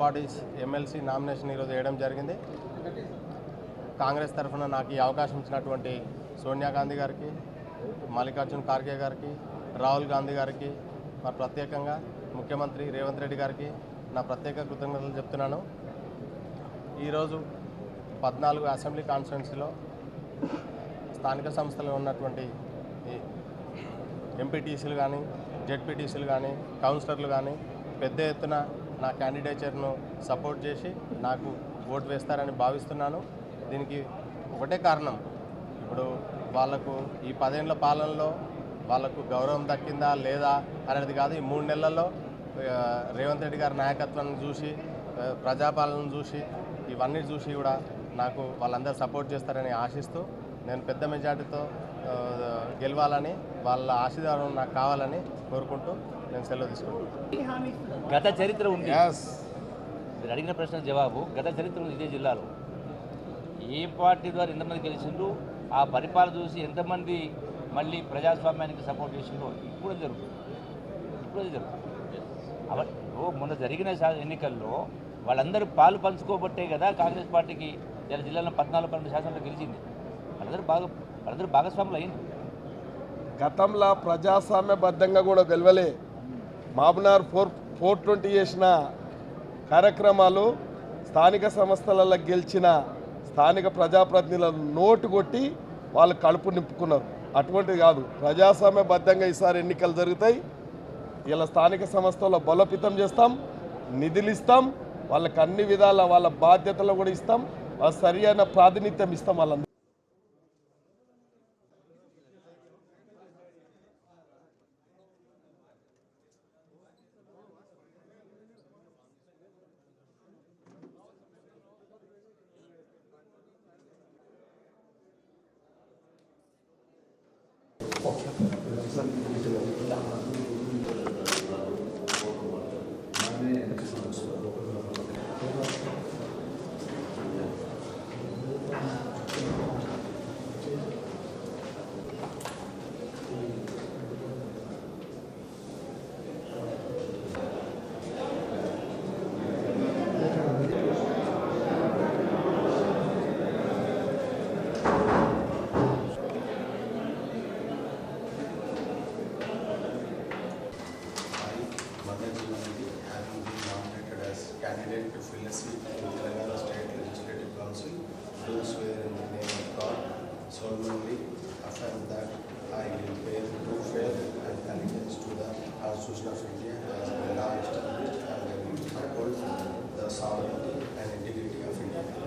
Bodies MLC nomination ఈరోజు వేయడం జరిగింది. కాంగ్రెస్ తరఫున నాకు ఈ అవకాశం ఇచ్చినటువంటి సోనియా గాంధీ గారికి మల్లికార్జున్ ఖార్గే గారికి రాహుల్ గాంధీ గారికి మరి ప్రత్యేకంగా ముఖ్యమంత్రి రేవంత్ రెడ్డి గారికి నా ప్రత్యేక కృతజ్ఞతలు చెప్తున్నాను. ఈరోజు పద్నాలుగు అసెంబ్లీ కాన్స్టిట్యున్సీలో స్థానిక సంస్థలు ఉన్నటువంటి ఈ ఎంపీటీసీలు కానీ జెడ్పీటీసీలు కానీ కౌన్సిలర్లు కానీ పెద్ద ఎత్తున నా క్యాండిడేచర్ను సపోర్ట్ చేసి నాకు ఓటు వేస్తారని భావిస్తున్నాను. దీనికి ఒకటే కారణం. ఇప్పుడు వాళ్ళకు ఈ పదేళ్ళ పాలనలో వాళ్ళకు గౌరవం దక్కిందా లేదా అనేది కాదు. ఈ మూడు నెలల్లో రేవంత్ రెడ్డి గారి నాయకత్వాన్ని చూసి ప్రజాపాలన ప్రజాపాలనను చూసి ఇవన్నీ చూసి కూడా నాకు వాళ్ళందరూ సపోర్ట్ చేస్తారని ఆశిస్తూ నేను పెద్ద మెజార్టీతో గెలవాలని వాళ్ళ ఆశీర్వాదం నాకు కావాలని కోరుకుంటూ నేను సెలవు తీసుకుంటాను. గత చరిత్ర ఉంది. మీరు అడిగిన ప్రశ్న జవాబు గత చరిత్ర ఉంది ఇదే జిల్లాలో. ఏ పార్టీ ద్వారా ఎంతమంది గెలిచిండ్రు? ఆ పరిపాలన చూసి ఎంతమంది మళ్ళీ ప్రజాస్వామ్యానికి సపోర్ట్ చేసిండ్రో ఇప్పుడు జరుగుతుంది ఇప్పుడు జరుగుతుంది అవ మొన్న జరిగిన ఎన్నికల్లో వాళ్ళందరూ పాలు పంచుకోబట్టే కదా కాంగ్రెస్ పార్టీకి ఇలా జిల్లాలో పద్నాలుగు పన్నెండు శాసనంలో గెలిచింది. వాళ్ళందరూ బాగా వాళ్ళందరూ భాగస్వాములు అయింది గతంలో ప్రజాస్వామ్యబద్ధంగా కూడా గెలవలే మాబునార్ ఫోర్ ఫోర్ ట్వంటీ చేసిన కార్యక్రమాలు స్థానిక సంస్థలలో గెలిచిన స్థానిక ప్రజాప్రతినిధులను నోటు కొట్టి వాళ్ళు కడుపు నింపుకున్నారు. అటువంటిది కాదు. ప్రజాస్వామ్యబద్ధంగా ఈసారి ఎన్నికలు జరుగుతాయి. ఇలా స్థానిక సంస్థల్లో బలోపేతం చేస్తాం నిధులు ఇస్తాం వాళ్ళకి అన్ని విధాల వాళ్ళ బాధ్యతలు కూడా ఇస్తాం వాళ్ళ సరియైన ప్రాతినిధ్యం ఇస్తాం వాళ్ళందరూ to fill a seat in Telangana State Legislative Council, do swear in the name of God, solemnly affirm that I will bear true faith and allegiance to the Constitution of India as the law established and uphold the sovereignty and integrity of India.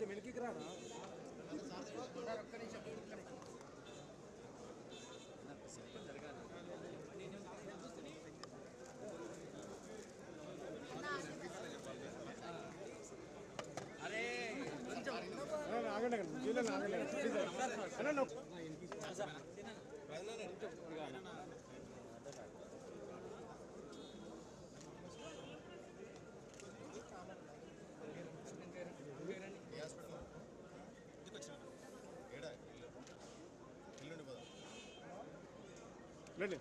కొంచెం వెలికి రానా అరే కొంచెం. ఆగండి ఆగండి. ఆగండి. Lillen.